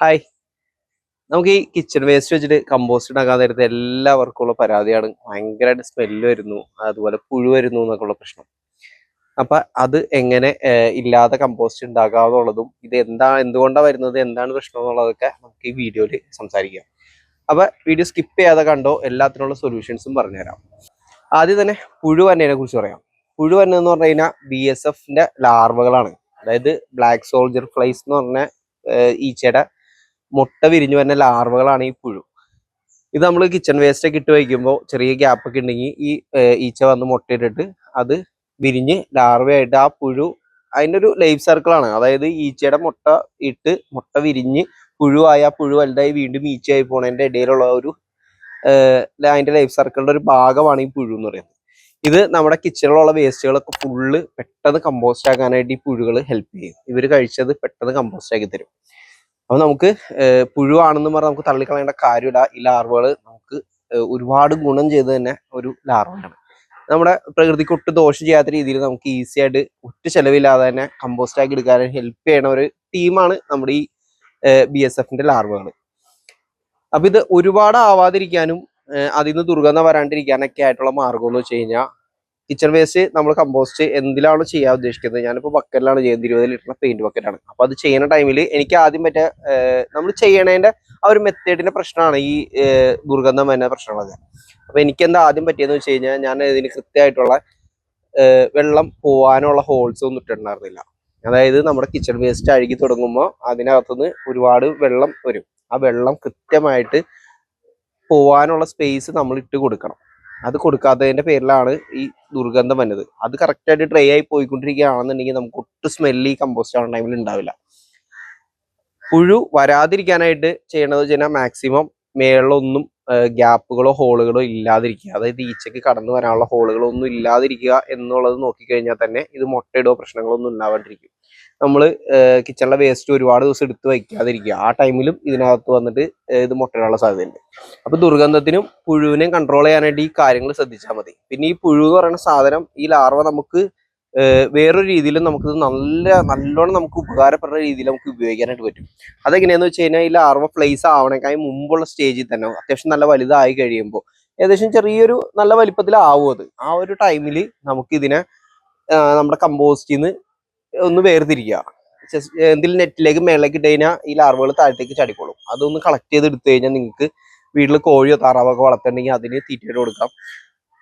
Hi നമുക്ക് ഈ kitchen waste വെച്ചിട്ട് കമ്പോസ്റ്റ് ഉണ്ടാക്കാൻ നേരത്തെ എല്ലാവർക്കും ഉള്ള പരാതിയാണ്. ഭയങ്കരമായിട്ട് സ്മെല്ല് വരുന്നു. അതുപോലെ പുഴു വരുന്നു എന്നൊക്കെ ഉള്ള പ്രശ്നം. അപ്പം അത് എങ്ങനെ ഇല്ലാതെ കമ്പോസ്റ്റ് ഉണ്ടാക്കാന്നുള്ളതും ഇത് എന്താ എന്തുകൊണ്ടാണ് വരുന്നത് എന്താണ് പ്രശ്നം എന്നുള്ളതൊക്കെ നമുക്ക് ഈ വീഡിയോയിൽ സംസാരിക്കാം. അപ്പം വീഡിയോ സ്കിപ്പ് ചെയ്യാതെ കണ്ടോ എല്ലാത്തിനുള്ള സൊല്യൂഷൻസും പറഞ്ഞുതരാം. ആദ്യം തന്നെ പുഴു വന്നതിനെ കുറിച്ച് പറയാം. പുഴു വന്നതെന്ന് പറഞ്ഞു കഴിഞ്ഞാൽ ബി എസ് എഫിന്റെ ലാർവകളാണ് അതായത് ബ്ലാക്ക് സോൾജർ ഫ്ലൈസ് എന്ന് പറഞ്ഞ ഈച്ചയുടെ മുട്ട വിരിഞ്ഞു വരുന്ന ലാർവകളാണ് ഈ പുഴു. ഇത് നമ്മൾ കിച്ചൺ വേസ്റ്റ് ഒക്കെ ഇട്ട് വയ്ക്കുമ്പോൾ ചെറിയ ഗ്യാപ്പ് ഒക്കെ ഉണ്ടെങ്കിൽ ഈ ഈച്ച വന്ന് മുട്ടയിട്ടിട്ട് അത് വിരിഞ്ഞ് ലാർവയായിട്ട് ആ പുഴു അതിന്റെ ഒരു ലൈഫ് സർക്കിളാണ് അതായത് ഈച്ചയുടെ മുട്ട ഇട്ട് മുട്ട വിരിഞ്ഞ് പുഴുവായ പുഴു വലുതായി വീണ്ടും ഈച്ചയായി പോണതിന്റെ ഇടയിലുള്ള ഒരു അതിന്റെ ലൈഫ് സർക്കിളിന്റെ ഒരു ഭാഗമാണ് ഈ പുഴു എന്ന് പറയുന്നത്. ഇത് നമ്മുടെ കിച്ചണിലുള്ള വേസ്റ്റുകളൊക്കെ ഫുള്ള് പെട്ടെന്ന് കമ്പോസ്റ്റ് ആക്കാനായിട്ട് ഈ പുഴുകൾ ഹെൽപ്പ് ചെയ്യും. ഇവർ കഴിച്ചത് പെട്ടെന്ന് കമ്പോസ്റ്റ് ആക്കി തരും. അപ്പൊ നമുക്ക് പുഴുവാണെന്ന് പറഞ്ഞാൽ നമുക്ക് തള്ളിക്കളയേണ്ട കാര്യമില്ല. ഈ ലാർവകൾ നമുക്ക് ഒരുപാട് ഗുണം ചെയ്ത് തന്നെ ഒരു ലാർവയാണ്. നമ്മുടെ പ്രകൃതിക്ക് ഒട്ടും ദോഷം ചെയ്യാത്ത രീതിയിൽ നമുക്ക് ഈസി ആയിട്ട് ഒറ്റ ചെലവില്ലാതെ തന്നെ കമ്പോസ്റ്റ് ആക്കി എടുക്കാൻ ഹെൽപ്പ് ചെയ്യണ ഒരു ടീമാണ് നമ്മുടെ ഈ ബി എസ് എഫിന്റെ ലാർവകൾ അപ്പൊ ഇത് ഒരുപാട് ആവാതിരിക്കാനും അതിൽ നിന്ന് ദുർഗന്ധം വരാണ്ടിരിക്കാനൊക്കെ ആയിട്ടുള്ള മാർഗം എന്ന് വെച്ച് കഴിഞ്ഞാൽ കിച്ചൺ വേസ്റ്റ് നമ്മൾ കമ്പോസ്റ്റ് എന്തിലാണ് ചെയ്യാൻ ഉദ്ദേശിക്കുന്നത്? ഞാനിപ്പോൾ ബക്കറ്റിലാണ് ചെയ്യുന്നത്. ഇരുപത് ലിറ്ററിന്റെ പെയിന്റ് ബക്കറ്റാണ് അപ്പോൾ അത് ചെയ്യുന്ന ടൈമിൽ എനിക്ക് ആദ്യം പറ്റ നമ്മൾ ചെയ്യണതിന്റെ ആ ഒരു മെത്തേഡിന്റെ പ്രശ്നമാണ് ഈ ദുർഗന്ധം വരുന്ന പ്രശ്നമുള്ളത്. അപ്പോൾ എനിക്ക് എന്താ ആദ്യം പറ്റിയെന്ന് വെച്ച് കഴിഞ്ഞാൽ ഞാൻ ഇതിന് കൃത്യമായിട്ടുള്ള വെള്ളം പോവാനുള്ള ഹോൾസ് ഒന്നും ഇട്ടിട്ടുണ്ടായിരുന്നില്ല. അതായത് നമ്മുടെ കിച്ചൺ വേസ്റ്റ് അഴുകി തുടങ്ങുമ്പോൾ അതിനകത്തുനിന്ന് ഒരുപാട് വെള്ളം വരും. ആ വെള്ളം കൃത്യമായിട്ട് പോവാനുള്ള സ്പേസ് നമ്മൾ ഇട്ട് കൊടുക്കണം. അത് കൊടുക്കാത്തതിന്റെ പേരിലാണ് ഈ ദുർഗന്ധം വന്നത്. അത് കറക്റ്റായിട്ട് ഡ്രൈ ആയി പോയിക്കൊണ്ടിരിക്കുകയാണെന്നുണ്ടെങ്കിൽ നമുക്ക് ഒട്ടും സ്മെല്ലി കമ്പോസ്റ്റ് ആവുന്ന ടൈമിൽ ഉണ്ടാവില്ല. പുഴു വരാതിരിക്കാനായിട്ട് ചെയ്യേണ്ടത് വെച്ച് കഴിഞ്ഞാൽ മാക്സിമം മേളിലൊന്നും ഗ്യാപ്പുകളോ ഹോളുകളോ ഇല്ലാതിരിക്കുക. അതായത് ഈച്ചയ്ക്ക് കടന്നു വരാനുള്ള ഹോളുകളോ ഒന്നും ഇല്ലാതിരിക്കുക എന്നുള്ളത് നോക്കിക്കഴിഞ്ഞാൽ തന്നെ ഇത് മുട്ടയിടോ പ്രശ്നങ്ങളൊന്നും ഉണ്ടാവാണ്ടിരിക്കും. നമ്മൾ കിച്ചണിലെ വേസ്റ്റ് ഒരുപാട് ദിവസം എടുത്ത് വയ്ക്കാതിരിക്കുക. ആ ടൈമിലും ഇതിനകത്ത് വന്നിട്ട് ഇത് മുട്ടയിടാനുള്ള സാധ്യതയുണ്ട്. അപ്പൊ ദുർഗന്ധത്തിനും പുഴുവിനെയും കൺട്രോൾ ചെയ്യാനായിട്ട് ഈ കാര്യങ്ങൾ ശ്രദ്ധിച്ചാൽ മതി. പിന്നെ ഈ പുഴു എന്ന് പറയുന്ന സാധനം ഈ ലാർവ നമുക്ക് വേറൊരു രീതിയിലും നമുക്ക് നല്ല നല്ലോണം നമുക്ക് ഉപകാരപ്പെടുന്ന രീതിയിൽ നമുക്ക് ഉപയോഗിക്കാനായിട്ട് പറ്റും. അതെങ്ങനെയാന്ന് വെച്ച് കഴിഞ്ഞാൽ ഈ ലാർവ പ്ലേസ് ആവണേക്കായി മുമ്പുള്ള സ്റ്റേജിൽ തന്നെ അത്യാവശ്യം നല്ല വലുതായി കഴിയുമ്പോൾ ഏകദേശം ചെറിയൊരു നല്ല വലിപ്പത്തിലാവും അത്. ആ ഒരു ടൈമിൽ നമുക്കിതിനെ നമ്മുടെ കമ്പോസ്റ്റിൽ നിന്ന് ഒന്ന് വേർതിരിക്കുക. എന്തെങ്കിലും നെറ്റിലേക്ക് മേളിലേക്ക് ഇട്ട് കഴിഞ്ഞാൽ ഈ ലാർവകൾ താഴത്തേക്ക് ചടിക്കോളും. അതൊന്ന് കളക്ട് ചെയ്ത് എടുത്തു കഴിഞ്ഞാൽ നിങ്ങൾക്ക് വീട്ടിൽ കോഴിയോ താറാവൊക്കെ വളർത്തണമെങ്കിൽ അതിന് തീറ്റയിട്ട് കൊടുക്കാം.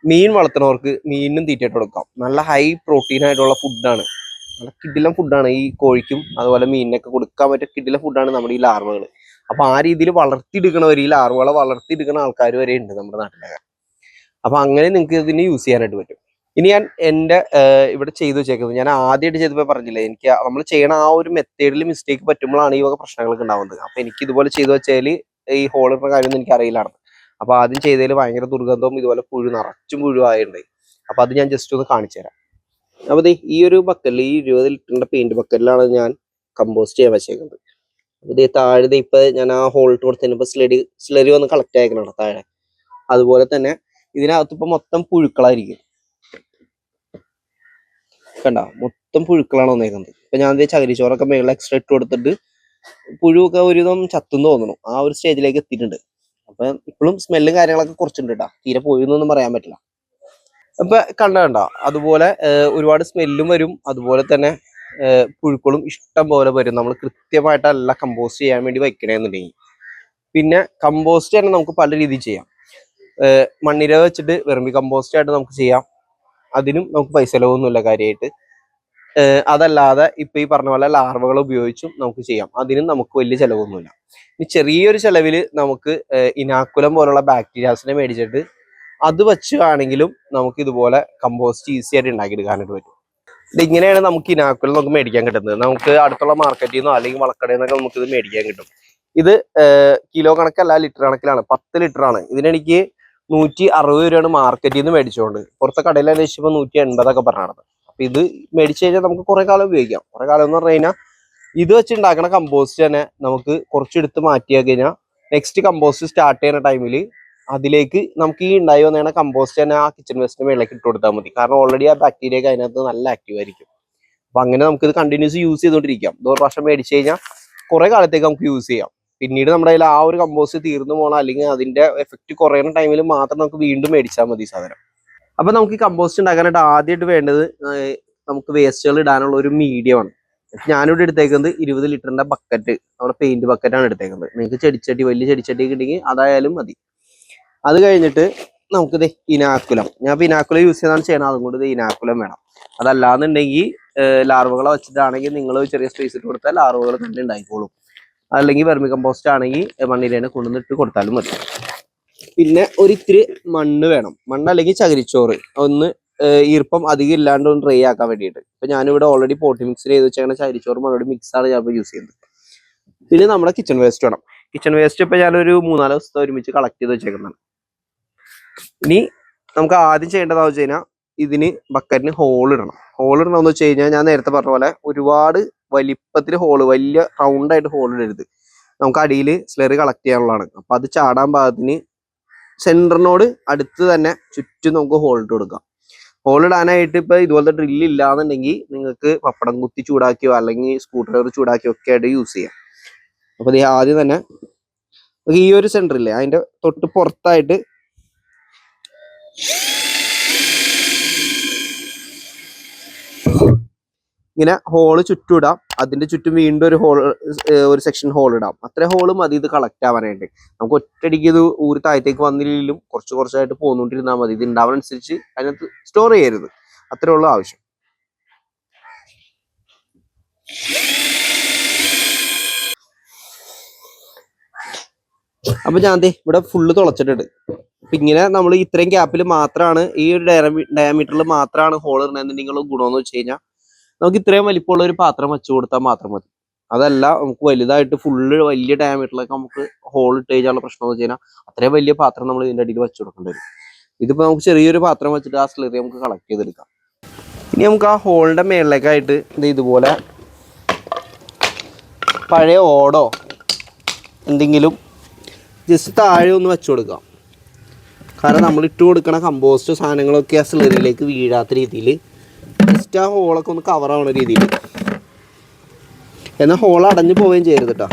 മീൻ വളർത്തുന്നവർക്ക് മീനിനും തീറ്റയിട്ട് കൊടുക്കാം. നല്ല ഹൈ പ്രോട്ടീൻ ആയിട്ടുള്ള ഫുഡാണ് നല്ല കിഡിലം ഫുഡാണ് ഈ കോഴിക്കും അതുപോലെ മീനിനൊക്കെ കൊടുക്കാൻ പറ്റിയ കിഡിലം ഫുഡാണ് നമ്മുടെ ഈ ലാർവകൾ അപ്പൊ ആ രീതിയിൽ വളർത്തിയെടുക്കണവർ ഈ ലാർവകളെ വളർത്തിയെടുക്കുന്ന ആൾക്കാർ വരെ ഉണ്ട് നമ്മുടെ നാട്ടിലൊക്കെ. അപ്പൊ അങ്ങനെ നിങ്ങൾക്ക് ഇതിന് യൂസ് ചെയ്യാനായിട്ട് പറ്റും. ഇനി ഞാൻ എന്റെ ഇവിടെ ചെയ്തു വെച്ചേക്കുന്നത്. ഞാൻ ആദ്യമായിട്ട് ചെയ്തപ്പോൾ പറഞ്ഞില്ലേ എനിക്ക് നമ്മൾ ചെയ്യണ ആ ഒരു മെത്തേഡിൽ മിസ്റ്റേക്ക് പറ്റുമ്പോഴാണ് ഈ വക പ്രശ്നങ്ങളൊക്കെ ഉണ്ടാവുന്നത്. അപ്പൊ എനിക്ക് ഇതുപോലെ ചെയ്തു വെച്ചാൽ ഈ ഹോളിടുന്ന കാര്യമൊന്നും എനിക്ക് അറിയില്ലാണ് അപ്പൊ ആദ്യം ചെയ്തതിൽ ഭയങ്കര ദുർഗന്ധവും ഇതുപോലെ പുഴു നിറച്ചും പുഴു ആയിട്ടുണ്ടായി അപ്പൊ അത് ഞാൻ ജസ്റ്റ് ഒന്ന് കാണിച്ചു തരാം. അപ്പൊ ദേ ഈ ഒരു ബക്കറ്റിൽ ഈ ഇരുപത് ലിറ്ററിന്റെ പെയിന്റ് ബക്കറ്റിലാണ് ഞാൻ കമ്പോസ്റ്റ് ചെയ്യാൻ വെച്ചേക്കുന്നത്. അപ്പൊ ഇതേ താഴെ ദേ ഇപ്പൊ ഞാൻ ആ ഹോളിട്ട് കൊടുത്തതിന് സ്ലരി സ്ലരി വന്ന് കളക്ട് ആയിക്കണം താഴെ. അതുപോലെ തന്നെ ഇതിനകത്ത് ഇപ്പൊ മൊത്തം പുഴുക്കളായിരിക്കും. കണ്ട. മൊത്തം പുഴുക്കളാണ് വന്നേക്കുന്നത്. ഇപ്പൊ ഞാൻ ചകിരിച്ചോറൊക്കെ മേളിൽ എക്സ്ട്രാ ഇട്ട് കൊടുത്തിട്ട് പുഴുവൊക്കെ ഒരുവിധം ചത്തുന്ന് തോന്നുന്നു ആ ഒരു സ്റ്റേജിലേക്ക് എത്തിയിട്ടുണ്ട്. അപ്പൊ ഇപ്പോഴും സ്മെല്ലും കാര്യങ്ങളൊക്കെ കുറച്ചുണ്ട് കേട്ടോ തീരെ പോയിന്നൊന്നും പറയാൻ പറ്റില്ല. അപ്പൊ കണ്ട കണ്ട. അതുപോലെ ഒരുപാട് സ്മെല്ലും വരും. അതുപോലെ തന്നെ പുഴുക്കളും ഇഷ്ടം പോലെ വരും. നമ്മൾ കൃത്യമായിട്ടല്ല കമ്പോസ്റ്റ് ചെയ്യാൻ വേണ്ടി വയ്ക്കണേന്നുണ്ടെങ്കിൽ പിന്നെ കമ്പോസ്റ്റ് തന്നെ നമുക്ക് പല രീതിയിൽ ചെയ്യാം. മണ്ണിര വെച്ചിട്ട് വെറുമ്പി കമ്പോസ്റ്റ് ആയിട്ട് നമുക്ക് ചെയ്യാം. അതിനും നമുക്ക് പൈസ ചിലവൊന്നുമില്ല കാര്യമായിട്ട് അതല്ലാതെ ഇപ്പൊ ഈ പറഞ്ഞ പോലെ ലാർവകൾ ഉപയോഗിച്ചും നമുക്ക് ചെയ്യാം. അതിനും നമുക്ക് വലിയ ചിലവൊന്നുമില്ല. ഇനി ചെറിയൊരു ചെലവിൽ നമുക്ക് ഇനാക്കുലം പോലുള്ള ബാക്ടീരിയാസിനെ മേടിച്ചിട്ട് അത് വെച്ചാണെങ്കിലും നമുക്ക് ഇതുപോലെ കമ്പോസ്റ്റ് ഈസി ആയിട്ട് ഉണ്ടാക്കിയെടുക്കാനായിട്ട് പറ്റും. ഇങ്ങനെയാണ് നമുക്ക് ഇനാക്കുലം നമുക്ക് മേടിക്കാൻ കിട്ടുന്നത്. നമുക്ക് അടുത്തുള്ള മാർക്കറ്റിൽ നിന്നോ അല്ലെങ്കിൽ വളക്കടയിൽ നിന്നൊക്കെ നമുക്ക് ഇത് മേടിക്കാൻ കിട്ടും. ഇത് കിലോ കണക്കല്ല ലിറ്റർ കണക്കിലാണ്. പത്ത് ലിറ്റർ ആണ് ഇതിനെനിക്ക് നൂറ്റി അറുപത് രൂപയാണ് മാർക്കറ്റിൽ നിന്ന് മേടിച്ചുകൊണ്ട് പുറത്തെ കടയിൽ അന്വേഷിച്ചപ്പോൾ നൂറ്റി എൺപതൊക്കെ പറഞ്ഞത് അപ്പൊ ഇത് മേടിച്ചു കഴിഞ്ഞാൽ നമുക്ക് കുറെ കാലം ഉപയോഗിക്കാം. കുറെ കാലം എന്ന് പറഞ്ഞു കഴിഞ്ഞാൽ ഇത് വെച്ച് ഉണ്ടാക്കുന്ന കമ്പോസ്റ്റ് തന്നെ നമുക്ക് കുറച്ചെടുത്ത് മാറ്റിയാൽ കഴിഞ്ഞാൽ നെക്സ്റ്റ് കമ്പോസ്റ്റ് സ്റ്റാർട്ട് ചെയ്യുന്ന ടൈമിൽ അതിലേക്ക് നമുക്ക് ഈ ഉണ്ടായി വന്ന കമ്പോസ്റ്റ് തന്നെ ആ കിച്ചൺ വേസ്റ്റിന് മേളിലേക്ക് ഇട്ട് കൊടുത്താൽ മതി. കാരണം ഓൾറെഡി ആ ബാക്ടീരിയ ഒക്കെ അതിനകത്ത് നല്ല ആക്റ്റീവ് ആയിരിക്കും. അപ്പൊ അങ്ങനെ നമുക്ക് ഇത് കണ്ടിന്യൂസ് യൂസ് ചെയ്തുകൊണ്ടിരിക്കാം ഇത് ഒരു പ്രാവശ്യം മേടിച്ചു കഴിഞ്ഞാൽ കുറെ കാലത്തേക്ക് നമുക്ക് യൂസ് ചെയ്യാം. പിന്നീട് നമ്മുടെ കയ്യിൽ ആ ഒരു കമ്പോസ് തീർന്നു പോകണം അല്ലെങ്കിൽ അതിന്റെ എഫക്റ്റ് കുറയുന്ന ടൈമിൽ മാത്രം നമുക്ക് വീണ്ടും മേടിച്ചാൽ മതി സാധനം. അപ്പൊ നമുക്ക് ഈ കമ്പോസ്റ്റ് ഉണ്ടാക്കാനായിട്ട് ആദ്യമായിട്ട് വേണ്ടത് നമുക്ക് വേസ്റ്റുകൾ ഇടാനുള്ള ഒരു മീഡിയമാണ് ഞാനിവിടെ എടുത്തേക്കുന്നത് ഇരുപത് ലിറ്ററിന്റെ ബക്കറ്റ് നമ്മുടെ പെയിന്റ് ബക്കറ്റാണ് എടുത്തേക്കുന്നത്. നിങ്ങൾക്ക് ചെടിച്ചട്ടി വലിയ ചെടിച്ചട്ടി ഉണ്ടെങ്കിൽ അതായാലും മതി. അത് കഴിഞ്ഞിട്ട് നമുക്കിത് ഇനാക്കുലം. ഞാൻ ഇനാക്കുലം യൂസ് ചെയ്താണ് ചെയ്യണം അതും കൊണ്ട് ഇത് ഇനാക്കുലം വേണം. അതല്ലാന്നുണ്ടെങ്കിൽ ലാർവകളെ വെച്ചിട്ടാണെങ്കിൽ നിങ്ങൾ ചെറിയ സ്പേസ് ഇട്ട് കൊടുത്താൽ ലാർവകൾ തന്നെ ഉണ്ടായിക്കോളും. അല്ലെങ്കിൽ വെർമി കമ്പോസ്റ്റ് ആണെങ്കിൽ മണ്ണിലേനെ കൊണ്ടുവന്നിട്ട് കൊടുത്താലും മതി. പിന്നെ ഒരിത്തിരി മണ്ണ് വേണം. മണ്ണ് അല്ലെങ്കിൽ ചകിരിച്ചോറ്. ഒന്ന് ഈർപ്പം അധികം ഇല്ലാണ്ട് ഒന്ന് ഡ്രൈ ആക്കാൻ വേണ്ടിയിട്ട്. ഇപ്പൊ ഞാനിവിടെ ഓൾറെഡി പോട്ടി മിക്സ് ചെയ്ത് വെച്ചാൽ ചകിരിച്ചോറ് മണ്ണോട് മിക്സ് ആണ് ഞാൻ യൂസ് ചെയ്യുന്നത്. പിന്നെ നമ്മുടെ കിച്ചൺ വേസ്റ്റ് വേണം. കിച്ചൺ വേസ്റ്റ് ഇപ്പൊ ഞാനൊരു മൂന്നാൽ ദിവസത്തെ ഒരുമിച്ച് കളക്ട് ചെയ്ത് വെച്ചേക്കുന്നതാണ്. ഇനി നമുക്ക് ആദ്യം ചെയ്യേണ്ടതാണെന്ന് വെച്ച് കഴിഞ്ഞാൽ ഇതിന് ബക്കറ്റിന് ഹോൾ ഇടണം. ഹോൾ ഇടണമെന്ന് വെച്ച് കഴിഞ്ഞാൽ ഞാൻ നേരത്തെ പറഞ്ഞ പോലെ ഒരുപാട് വലിപ്പത്തിൽ ഹോൾ വലിയ റൗണ്ട് ആയിട്ട് ഹോൾ ഇടരുത്. നമുക്ക് അടിയിൽ സ്ലറി കളക്ട് ചെയ്യാനുള്ളതാണ്. അപ്പം അത് ചാടാൻ പാകത്തിന് സെന്ററിനോട് അടുത്ത് തന്നെ ചുറ്റും നമുക്ക് ഹോൾ ഇട്ട് കൊടുക്കാം. ഹോൾ ഇടാനായിട്ട് ഇപ്പോൾ ഇതുപോലത്തെ ഡ്രില്ല് ഇല്ലാന്നുണ്ടെങ്കിൽ നിങ്ങൾക്ക് പപ്പടം കുത്തി ചൂടാക്കിയോ അല്ലെങ്കിൽ സ്ക്രൂ ഡ്രൈവർ ചൂടാക്കിയോ ഒക്കെ ആയിട്ട് യൂസ് ചെയ്യാം. അപ്പോൾ ഇത് ആദ്യം തന്നെ ഈ ഒരു സെന്ററില്ലേ അതിന്റെ തൊട്ട് പുറത്തായിട്ട് ഇങ്ങനെ ഹോൾ ചുറ്റും ഇടാം അതിന്റെ ചുറ്റും വീണ്ടും ഒരു ഹോൾ ഒരു സെക്ഷൻ ഹോൾ ഇടാം. അത്ര ഹോൾ മതി ഇത് കളക്ട് ആവാനായിട്ട് നമുക്ക് ഒറ്റയടിക്ക് ഇത് ഊരി താഴത്തേക്ക് വന്നില്ലെങ്കിലും കുറച്ച് കുറച്ചായിട്ട് പോന്നുകൊണ്ടിരുന്നാൽ മതി. ഇത് ഉണ്ടാവാനനുസരിച്ച് അതിനകത്ത് സ്റ്റോർ ചെയ്യരുത്. അത്രേ ഉള്ളൂ ആവശ്യം. അപ്പൊ ഞാൻ ഇവിടെ ഫുള്ള് തുളച്ചിട്ടുണ്ട്. അപ്പൊ ഇങ്ങനെ നമ്മൾ ഇത്രയും ഗ്യാപ്പിൽ മാത്രമാണ് ഈ ഒരു ഡയമീറ്ററിൽ മാത്രമാണ് ഹോൾ ഇടണമെന്നുണ്ടെങ്കിൽ ഗുണമെന്ന് വെച്ച് കഴിഞ്ഞാൽ നമുക്ക് ഇത്രയും വലിപ്പമുള്ള ഒരു പാത്രം വെച്ചു കൊടുത്താൽ മാത്രം മതി. അതല്ല നമുക്ക് വലുതായിട്ട് ഫുള്ള് വലിയ ഡയമീറ്ററിലൊക്കെ നമുക്ക് ഹോൾ ഇട്ട് കഴിഞ്ഞാലുള്ള പ്രശ്നം എന്ന് വെച്ച് കഴിഞ്ഞാൽ അത്രയും വലിയ പാത്രം നമ്മൾ ഇതിന്റെ അടിയിൽ വെച്ചു കൊടുക്കേണ്ടി വരും. ഇതിപ്പോ നമുക്ക് ചെറിയൊരു പാത്രം വെച്ചിട്ട് ആ സ്ലറി നമുക്ക് കളക്ട് ചെയ്തെടുക്കാം. ഇനി നമുക്ക് ആ ഹോളിന്റെ മേളിലേക്കായിട്ട് ഇത് ഇതുപോലെ പഴയ ഓടോ എന്തെങ്കിലും ജസ്റ്റ് താഴെ ഒന്ന് വെച്ചു കൊടുക്കാം. കാരണം നമ്മൾ ഇട്ട് കൊടുക്കണ കമ്പോസ്റ്റ് സാധനങ്ങളൊക്കെ ആ സ്ലറിയിലേക്ക് വീഴാത്ത രീതിയിൽ ജസ്റ്റ് ആ ഹോളൊക്കെ ഒന്ന് കവർ ആവുന്ന രീതിയിൽ എന്നാൽ ഹോൾ അടഞ്ഞു പോവുകയും ചെയ്യരുത് കേട്ടോ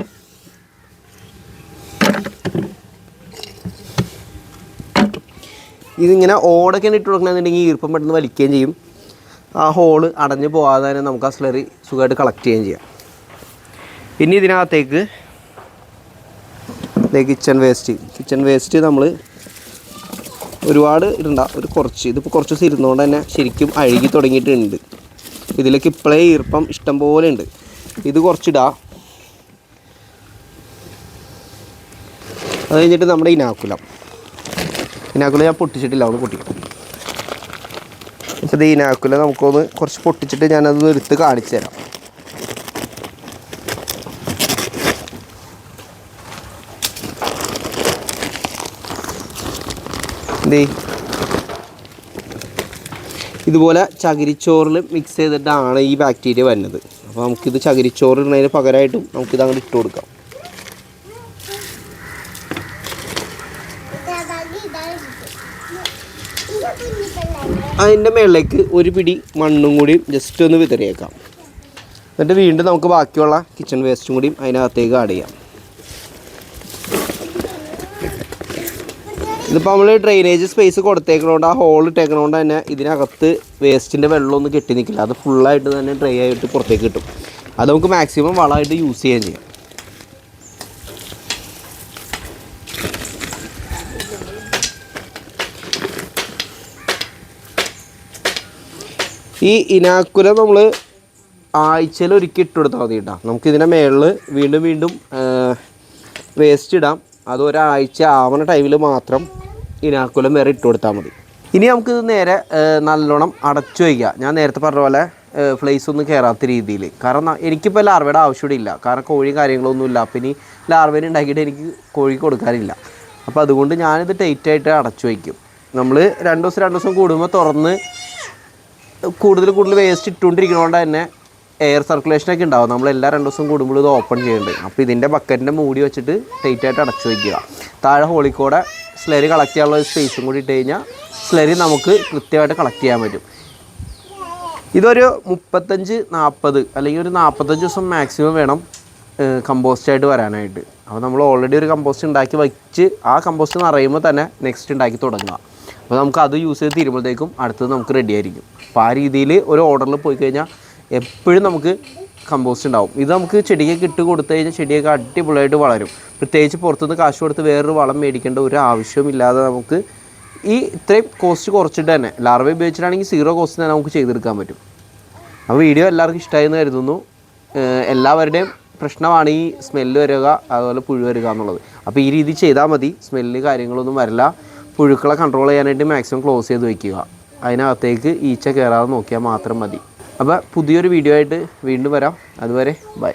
ഇതിങ്ങനെ ഓടൊക്കെ ഇട്ട് കൊടുക്കണമെന്നുണ്ടെങ്കിൽ ഈർപ്പം പെട്ടെന്ന് വലിക്കുകയും ചെയ്യും. ആ ഹോൾ അടഞ്ഞു പോകാതെ തന്നെ നമുക്ക് ആ സ്ലറി സുഖമായിട്ട് കളക്ട് ചെയ്യുകയും ചെയ്യാം. പിന്നെ ഇതിനകത്തേക്ക് കിച്ചൺ വേസ്റ്റ് കിച്ചൺ വേസ്റ്റ് നമ്മൾ ഒരുപാട് ഇടണ്ട. ഒരു കുറച്ച്. ഇതിപ്പോൾ കുറച്ച് ദിവസം ഇരുന്നുകൊണ്ട് തന്നെ ശരിക്കും അഴുകി തുടങ്ങിയിട്ടുണ്ട്. ഇതിലേക്ക് ഇപ്പോഴേ ഈർപ്പം ഇഷ്ടം പോലെ ഉണ്ട്. ഇത് കുറച്ചിടാ. അത് കഴിഞ്ഞിട്ട് നമ്മുടെ ഇനാക്കുലം. ഇനാക്കുലം ഞാൻ പൊട്ടിച്ചിട്ടില്ല. അവിടെ പൊട്ടിക്കും അപ്പോൾ ഇത് ഇനാക്കുലം നമുക്കൊന്ന് കുറച്ച് പൊട്ടിച്ചിട്ട് ഞാനത് എടുത്ത് കാണിച്ചു തരാം എന്തേ ഇതുപോലെ ചകിരിച്ചോറിൽ മിക്സ് ചെയ്തിട്ടാണ് ഈ ബാക്ടീരിയ വരുന്നത്. അപ്പോൾ നമുക്കിത് ചകിരിച്ചോറ് ഇടുന്നതിന് പകരമായിട്ടും നമുക്കിത് അങ്ങോട്ട് ഇട്ട് കൊടുക്കാം. അതിന്റെ മേളിലേക്ക് ഒരു പിടി മണ്ണും കൂടി ജസ്റ്റ് ഒന്ന് വിതറിയേക്കാം. എന്നിട്ട് വീണ്ടും നമുക്ക് ബാക്കിയുള്ള കിച്ചൺ വേസ്റ്റും കൂടിയും അതിനകത്തേക്ക് ആഡ് ചെയ്യാം. ഇതിപ്പോൾ നമ്മൾ ഡ്രെയിനേജ് സ്പേസ് കൊടുത്തേക്കണോണ്ട് ആ ഹോൾ ഇട്ടേക്കണോണ്ട് തന്നെ ഇതിനകത്ത് വേസ്റ്റിന്റെ വെള്ളമൊന്നും കെട്ടി നിൽക്കില്ല അത് ഫുള്ളായിട്ട് തന്നെ ഡ്രൈ ആയിട്ട് പുറത്തേക്ക് കിട്ടും. അത് നമുക്ക് മാക്സിമം വളമായിട്ട് യൂസ് ചെയ്യാൻ ചെയ്യാം. ഈ ഇനാക്കുല നമ്മൾ ആഴ്ചയിൽ ഒരുക്കി ഇട്ട് കൊടുത്താൽ മതി കേട്ടോ. നമുക്ക് ഇതിന്റെ മേളിൽ വീണ്ടും വീണ്ടും വേസ്റ്റ് ഇടാം. അത് ഒരാഴ്ച ആവണ ടൈമിൽ മാത്രം ഇനാക്കുലം വേറെ ഇട്ട് കൊടുത്താൽ മതി. ഇനി നമുക്കിത് നേരെ നല്ലോണം അടച്ചു വയ്ക്കുക ഞാൻ നേരത്തെ പറഞ്ഞ പോലെ ഫ്ലേസ് ഒന്നും കയറാത്ത രീതിയിൽ കാരണം എനിക്കിപ്പോൾ ലാർവയുടെ ആവശ്യം ഇല്ല. കാരണം കോഴി കാര്യങ്ങളൊന്നും ഇല്ല. അപ്പം ഇനി ലാർവേനെ ഉണ്ടാക്കിയിട്ട് എനിക്ക് കോഴി കൊടുക്കാനില്ല. അപ്പോൾ അതുകൊണ്ട് ഞാനിത് ടൈറ്റായിട്ട് അടച്ചു വയ്ക്കും. നമ്മൾ രണ്ട് ദിവസം രണ്ട് ദിവസം കൂടുമ്പോൾ തുറന്ന് കൂടുതൽ കൂടുതൽ വേസ്റ്റ് ഇട്ടുകൊണ്ടിരിക്കുന്നതുകൊണ്ട് തന്നെ എയർ സർക്കുലേഷൻ ഒക്കെ ഉണ്ടാവും. നമ്മൾ എല്ലാ രണ്ട് ദിവസം കൂടുമ്പോൾ ഇത് ഓപ്പൺ ചെയ്യുന്നുണ്ട്. അപ്പോൾ ഇതിന്റെ ബക്കറ്റിന്റെ മൂടി വെച്ചിട്ട് ടൈറ്റ് ആയിട്ട് അടച്ചു വയ്ക്കുക താഴെ ഹോളിക്കൂടെ സ്ലറി കളക്ട് ചെയ്യാനുള്ള ഒരു സ്പേസും കൂടി ഇട്ട് കഴിഞ്ഞാൽ സ്ലറി നമുക്ക് കൃത്യമായിട്ട് കളക്ട് ചെയ്യാൻ പറ്റും. ഇതൊരു മുപ്പത്തഞ്ച് നാൽപ്പത് അല്ലെങ്കിൽ ഒരു നാൽപ്പത്തഞ്ച് ദിവസം മാക്സിമം വേണം കമ്പോസ്റ്റ് ആയിട്ട് വരാനായിട്ട്. അപ്പോൾ നമ്മൾ ഓൾറെഡി ഒരു കമ്പോസ്റ്റ് ഉണ്ടാക്കി വെച്ച് ആ കമ്പോസ്റ്റ് നിറയുമ്പോൾ തന്നെ നെക്സ്റ്റ് ഉണ്ടാക്കി തുടങ്ങുക. അപ്പോൾ നമുക്ക് അത് യൂസ് ചെയ്ത് തീരുമ്പോഴത്തേക്കും അടുത്തത് നമുക്ക് റെഡി ആയിരിക്കും. അപ്പോൾ ആ രീതിയിൽ ഒരു ഓർഡറിൽ പോയി കഴിഞ്ഞാൽ എപ്പോഴും നമുക്ക് കമ്പോസ്റ്റ് ഉണ്ടാവും. ഇത് നമുക്ക് ചെടിയൊക്കെ ഇട്ട് കൊടുത്തു കഴിഞ്ഞാൽ ചെടിയൊക്കെ അടിപൊളിയായിട്ട് വളരും. പ്രത്യേകിച്ച് പുറത്തുനിന്ന് കാശ് കൊടുത്ത് വേറൊരു വളം മേടിക്കേണ്ട ഒരു ആവശ്യമില്ലാതെ നമുക്ക് ഈ ഇത്രയും കോസ്റ്റ് കുറച്ചിട്ട് തന്നെ ലാർവ ഉപയോഗിച്ചിട്ടാണെങ്കിൽ സീറോ കോസ്റ്റ് തന്നെ നമുക്ക് ചെയ്തെടുക്കാൻ പറ്റും. അപ്പോൾ വീഡിയോ എല്ലാവർക്കും ഇഷ്ടമായെന്ന് കരുതുന്നു. എല്ലാവരുടെയും പ്രശ്നമാണ് ഈ സ്മെല്ല് വരിക അതുപോലെ പുഴു വരിക എന്നുള്ളത്. അപ്പോൾ ഈ രീതി ചെയ്താൽ മതി. സ്മെല്ല് കാര്യങ്ങളൊന്നും വരില്ല. പുഴുക്കളെ കൺട്രോൾ ചെയ്യാനായിട്ട് മാക്സിമം ക്ലോസ് ചെയ്ത് വയ്ക്കുക അതിനകത്തേക്ക് ഈച്ച കയറാതെ നോക്കിയാൽ മാത്രം മതി. അപ്പോൾ പുതിയൊരു വീഡിയോ ആയിട്ട് വീണ്ടും വരാം. അതുവരെ ബൈ.